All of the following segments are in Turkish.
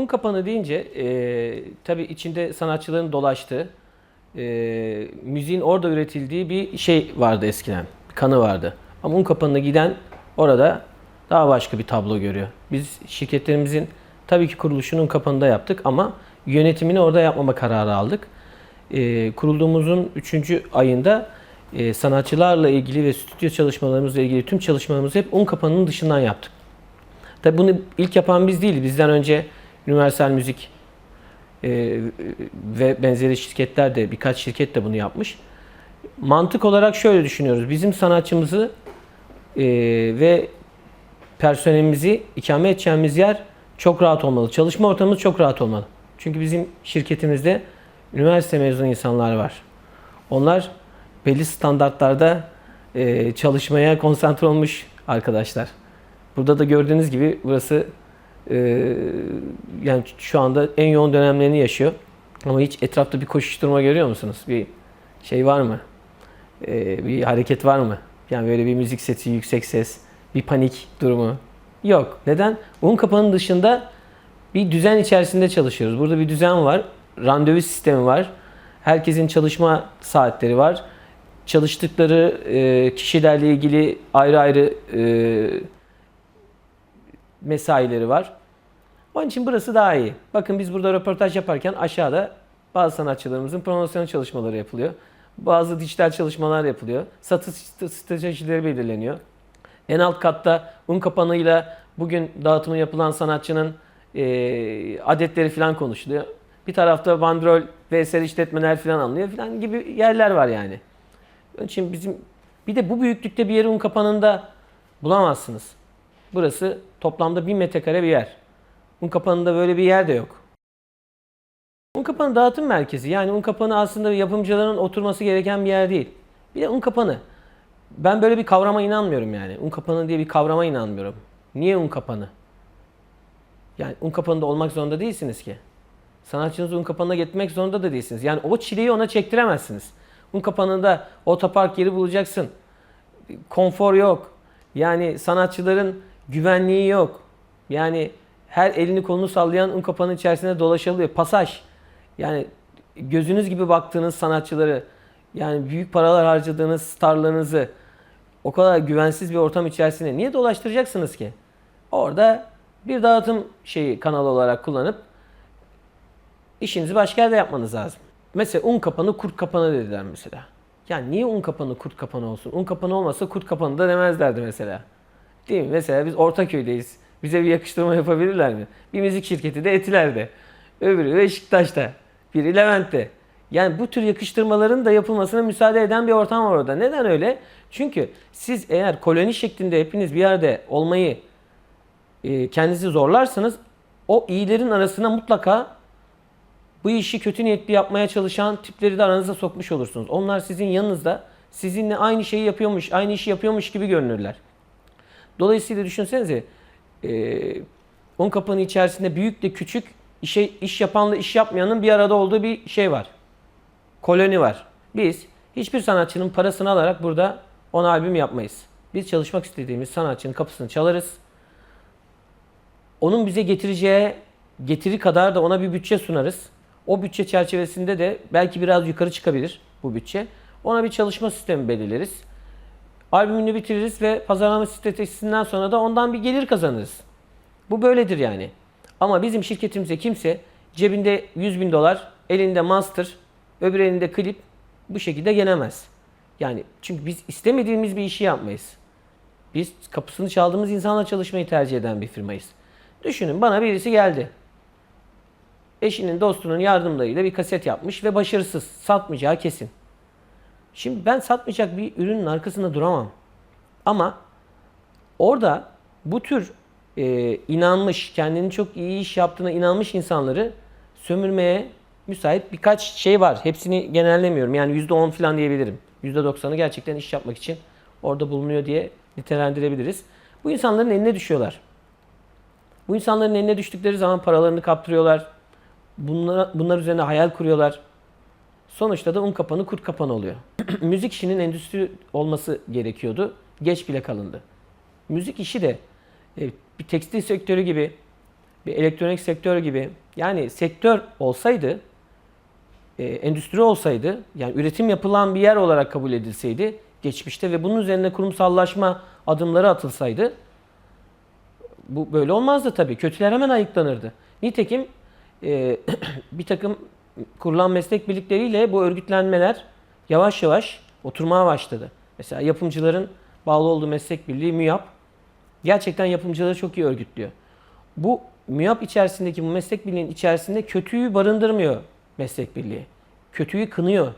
Un kapanı deyince e, tabii içinde sanatçıların dolaştığı, e, müziğin orada üretildiği bir şey vardı eskiden. Kanı vardı. Ama un kapanına giden orada daha başka bir tablo görüyor. Biz şirketlerimizin tabii ki kuruluşunun kapanında yaptık ama yönetimini orada yapmama kararı aldık. E, kurulduğumuzun 3. ayında e, sanatçılarla ilgili ve stüdyo çalışmalarımızla ilgili tüm çalışmalarımızı hep un kapanının dışından yaptık. Tabii bunu ilk yapan biz değil. Bizden önce Universal Müzik e, ve benzeri şirketler de birkaç şirket de bunu yapmış. Mantık olarak şöyle düşünüyoruz. Bizim sanatçımızı e, ve personelimizi ikame edeceğimiz yer çok rahat olmalı. Çalışma ortamımız çok rahat olmalı. Çünkü bizim şirketimizde üniversite mezunu insanlar var. Onlar belli standartlarda e, çalışmaya konsantre olmuş arkadaşlar. Burada da gördüğünüz gibi burası e, yani şu anda en yoğun dönemlerini yaşıyor. Ama hiç etrafta bir koşuşturma görüyor musunuz? Bir şey var mı? E, bir hareket var mı? Yani böyle bir müzik sesi, yüksek ses, bir panik durumu yok. Neden? Un kapanın dışında bir düzen içerisinde çalışıyoruz. Burada bir düzen var. Randevu sistemi var. Herkesin çalışma saatleri var. Çalıştıkları e, kişilerle ilgili ayrı ayrı e, mesaileri var. Onun için burası daha iyi. Bakın biz burada röportaj yaparken aşağıda bazı sanatçılarımızın promosyon çalışmaları yapılıyor. Bazı dijital çalışmalar yapılıyor. Satış stratejileri belirleniyor. En alt katta un kapanıyla bugün dağıtımı yapılan sanatçının e, adetleri falan konuşuluyor. Bir tarafta bandrol ve eser işletmeler falan alınıyor falan gibi yerler var yani. Onun için bizim bir de bu büyüklükte bir yeri un kapanında bulamazsınız. Burası toplamda 1000 metrekare bir yer. Un kapanında böyle bir yer de yok. Un kapanı dağıtım merkezi. Yani un kapanı aslında yapımcıların oturması gereken bir yer değil. Bir de un kapanı. Ben böyle bir kavrama inanmıyorum yani. Un kapanı diye bir kavrama inanmıyorum. Niye un kapanı? Yani un kapanında olmak zorunda değilsiniz ki. Sanatçınızı un kapanına getirmek zorunda da değilsiniz. Yani o çileyi ona çektiremezsiniz. Un kapanında otopark yeri bulacaksın. Konfor yok. Yani sanatçıların güvenliği yok. Yani her elini kolunu sallayan un kapanın içerisinde dolaşılıyor. Pasaj. Yani gözünüz gibi baktığınız sanatçıları yani büyük paralar harcadığınız starlarınızı o kadar güvensiz bir ortam içerisinde niye dolaştıracaksınız ki? Orada bir dağıtım şeyi kanalı olarak kullanıp işinizi başka yerde yapmanız lazım. Mesela un kapanı kurt kapanı dediler mesela. Yani niye un kapanı kurt kapanı olsun? Un kapanı olmasa kurt kapanı da demezlerdi mesela. Değil mi? Mesela biz Ortaköy'deyiz. Bize bir yakıştırma yapabilirler mi? Bir müzik şirketi de Etiler'de. Öbürü Beşiktaş'ta. Biri Levent'te. Yani bu tür yakıştırmaların da yapılmasına müsaade eden bir ortam var orada. Neden öyle? Çünkü siz eğer koloni şeklinde hepiniz bir yerde olmayı e, kendinizi zorlarsanız o iyilerin arasına mutlaka bu işi kötü niyetli yapmaya çalışan tipleri de aranıza sokmuş olursunuz. Onlar sizin yanınızda sizinle aynı şeyi yapıyormuş, aynı işi yapıyormuş gibi görünürler. Dolayısıyla düşünsenize e, on kapının içerisinde büyük de küçük işe, iş yapanla iş yapmayanın bir arada olduğu bir şey var. Koloni var. Biz hiçbir sanatçının parasını alarak burada 10 albüm yapmayız. Biz çalışmak istediğimiz sanatçının kapısını çalarız. Onun bize getireceği getiri kadar da ona bir bütçe sunarız. O bütçe çerçevesinde de belki biraz yukarı çıkabilir bu bütçe. Ona bir çalışma sistemi belirleriz. Albümünü bitiririz ve pazarlama stratejisinden sonra da ondan bir gelir kazanırız. Bu böyledir yani. Ama bizim şirketimize kimse cebinde 100 bin dolar, elinde master, öbür elinde klip bu şekilde gelemez. Yani çünkü biz istemediğimiz bir işi yapmayız. Biz kapısını çaldığımız insanla çalışmayı tercih eden bir firmayız. Düşünün bana birisi geldi. Eşinin, dostunun yardımlarıyla bir kaset yapmış ve başarısız. Satmayacağı kesin. Şimdi ben satmayacak bir ürünün arkasında duramam. Ama orada bu tür e, inanmış, kendini çok iyi iş yaptığına inanmış insanları sömürmeye müsait birkaç şey var. Hepsini genellemiyorum. Yani %10 falan diyebilirim. %90'ı gerçekten iş yapmak için orada bulunuyor diye nitelendirebiliriz. Bu insanların eline düşüyorlar. Bu insanların eline düştükleri zaman paralarını kaptırıyorlar. Bunlar, bunlar üzerine hayal kuruyorlar. Sonuçta da un kapanı kurt kapanı oluyor. Müzik işinin endüstri olması gerekiyordu. Geç bile kalındı. Müzik işi de e, bir tekstil sektörü gibi bir elektronik sektör gibi yani sektör olsaydı e, endüstri olsaydı yani üretim yapılan bir yer olarak kabul edilseydi geçmişte ve bunun üzerine kurumsallaşma adımları atılsaydı bu böyle olmazdı tabii. Kötüler hemen ayıklanırdı. Nitekim e, bir takım kurulan meslek birlikleriyle bu örgütlenmeler yavaş yavaş oturmaya başladı. Mesela yapımcıların bağlı olduğu meslek birliği MÜYAP gerçekten yapımcıları çok iyi örgütlüyor. Bu MÜYAP içerisindeki bu meslek birliğinin içerisinde kötüyü barındırmıyor meslek birliği. Kötüyü kınıyor.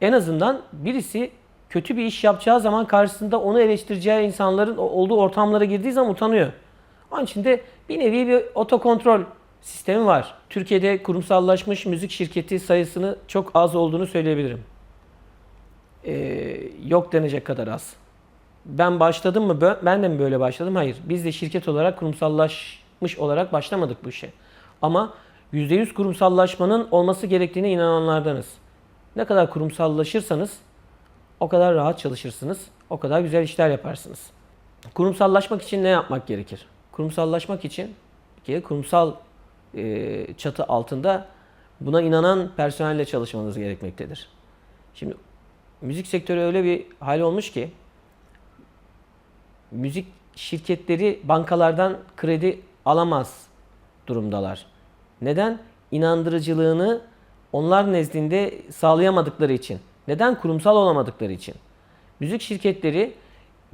En azından birisi kötü bir iş yapacağı zaman karşısında onu eleştireceği insanların olduğu ortamlara girdiği zaman utanıyor. Onun için de bir nevi bir otokontrol sistemi var. Türkiye'de kurumsallaşmış müzik şirketi sayısını çok az olduğunu söyleyebilirim. Ee, yok denecek kadar az. Ben başladım mı? Ben de mi böyle başladım? Hayır. Biz de şirket olarak kurumsallaşmış olarak başlamadık bu işe. Ama %100 kurumsallaşmanın olması gerektiğine inananlardanız. Ne kadar kurumsallaşırsanız o kadar rahat çalışırsınız. O kadar güzel işler yaparsınız. Kurumsallaşmak için ne yapmak gerekir? Kurumsallaşmak için bir kere kurumsal e, çatı altında buna inanan personelle çalışmanız gerekmektedir. Şimdi müzik sektörü öyle bir hal olmuş ki müzik şirketleri bankalardan kredi alamaz durumdalar. Neden? İnandırıcılığını onlar nezdinde sağlayamadıkları için. Neden? Kurumsal olamadıkları için. Müzik şirketleri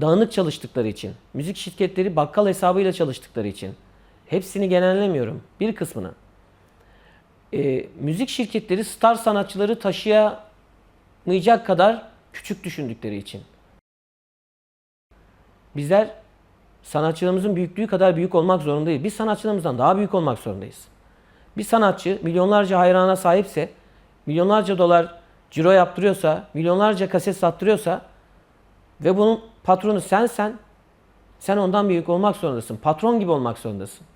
dağınık çalıştıkları için. Müzik şirketleri bakkal hesabıyla çalıştıkları için. Hepsini genellemiyorum. Bir kısmını. Ee, müzik şirketleri star sanatçıları taşıyamayacak kadar küçük düşündükleri için. Bizler sanatçılarımızın büyüklüğü kadar büyük olmak zorundayız. Biz sanatçılarımızdan daha büyük olmak zorundayız. Bir sanatçı milyonlarca hayrana sahipse, milyonlarca dolar ciro yaptırıyorsa, milyonlarca kaset sattırıyorsa ve bunun patronu sensen, sen ondan büyük olmak zorundasın. Patron gibi olmak zorundasın.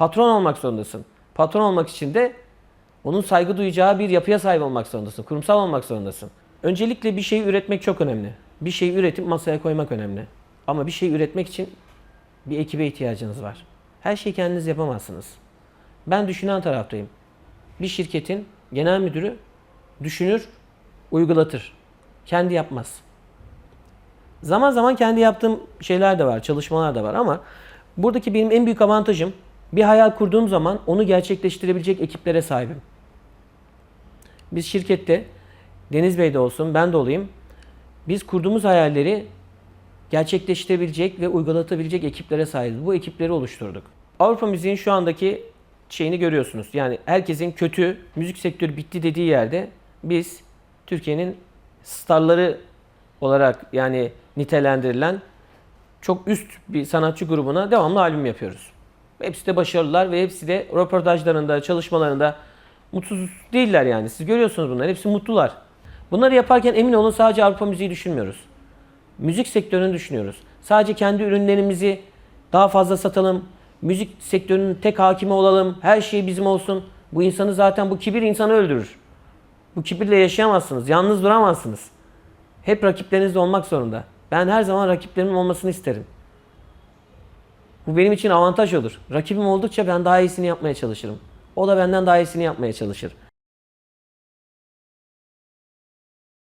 Patron olmak zorundasın. Patron olmak için de onun saygı duyacağı bir yapıya sahip olmak zorundasın. Kurumsal olmak zorundasın. Öncelikle bir şeyi üretmek çok önemli. Bir şeyi üretip masaya koymak önemli. Ama bir şey üretmek için bir ekibe ihtiyacınız var. Her şeyi kendiniz yapamazsınız. Ben düşünen taraftayım. Bir şirketin genel müdürü düşünür, uygulatır. Kendi yapmaz. Zaman zaman kendi yaptığım şeyler de var, çalışmalar da var ama buradaki benim en büyük avantajım bir hayal kurduğum zaman onu gerçekleştirebilecek ekiplere sahibim. Biz şirkette Deniz Bey de olsun, ben de olayım. Biz kurduğumuz hayalleri gerçekleştirebilecek ve uygulatabilecek ekiplere sahibiz. Bu ekipleri oluşturduk. Avrupa müziğin şu andaki şeyini görüyorsunuz. Yani herkesin kötü müzik sektörü bitti dediği yerde biz Türkiye'nin starları olarak yani nitelendirilen çok üst bir sanatçı grubuna devamlı albüm yapıyoruz. Hepsi de başarılılar ve hepsi de röportajlarında, çalışmalarında mutsuz değiller yani. Siz görüyorsunuz bunları. Hepsi mutlular. Bunları yaparken emin olun sadece Avrupa müziği düşünmüyoruz. Müzik sektörünü düşünüyoruz. Sadece kendi ürünlerimizi daha fazla satalım. Müzik sektörünün tek hakimi olalım. Her şey bizim olsun. Bu insanı zaten bu kibir insanı öldürür. Bu kibirle yaşayamazsınız. Yalnız duramazsınız. Hep rakiplerinizle olmak zorunda. Ben her zaman rakiplerimin olmasını isterim. Bu benim için avantaj olur. Rakibim oldukça ben daha iyisini yapmaya çalışırım. O da benden daha iyisini yapmaya çalışır.